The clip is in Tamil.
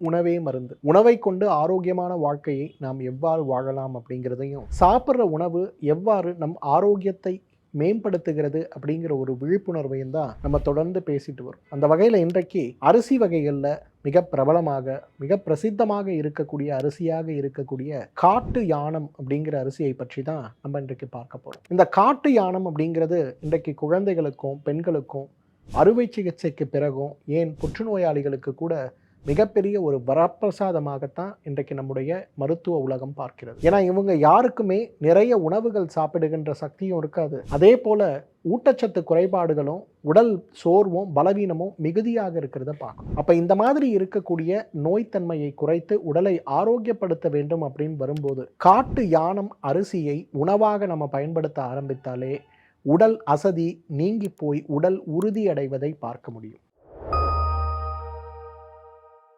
உணவே மருந்து. உணவை கொண்டு ஆரோக்கியமான வாழ்க்கையை நாம் எவ்வாறு வாழலாம் அப்படிங்கிறதையும் சாப்பிட்ற உணவு எவ்வாறு நம் ஆரோக்கியத்தை மேம்படுத்துகிறது அப்படிங்கிற ஒரு விழிப்புணர்வையும் தான் நம்ம தொடர்ந்து பேசிட்டு வரோம். அந்த வகையில் இன்றைக்கு அரிசி வகைகளில் மிக பிரபலமாக மிக பிரசித்தமாக இருக்கக்கூடிய அரிசியாக இருக்கக்கூடிய காட்டு யானம் அப்படிங்கிற அரிசியை பற்றி தான் நம்ம இன்றைக்கு பார்க்க போகிறோம் இந்த காட்டு யானம் அப்படிங்கிறது இன்றைக்கு குழந்தைகளுக்கும் பெண்களுக்கும் அறுவை சிகிச்சைக்கு பிறகும் ஏன் புற்றுநோயாளிகளுக்கு கூட மிகப்பெரிய ஒரு வரப்பிரசாதமாகத்தான் இன்றைக்கு நம்முடைய மருத்துவ உலகம் பார்க்கிறது. ஏன்னா இவங்க யாருக்குமே நிறைய உணவுகள் சாப்பிடுகின்ற சக்தியும் இருக்காது. அதே போல ஊட்டச்சத்து குறைபாடுகளும் உடல் சோர்வும் பலவீனமும் மிகுதியாக இருக்கிறத பார்க்கும் அப்போ இந்த மாதிரி இருக்கக்கூடிய நோய்த்தன்மையை குறைத்து உடலை ஆரோக்கியப்படுத்த வேண்டும் அப்படின்னு வரும்போது காட்டு யானம் அரிசியை உணவாக நம்ம பயன்படுத்த ஆரம்பித்தாலே உடல் அசதி நீங்கி போய் உடல் உறுதியடைவதை பார்க்க முடியும்.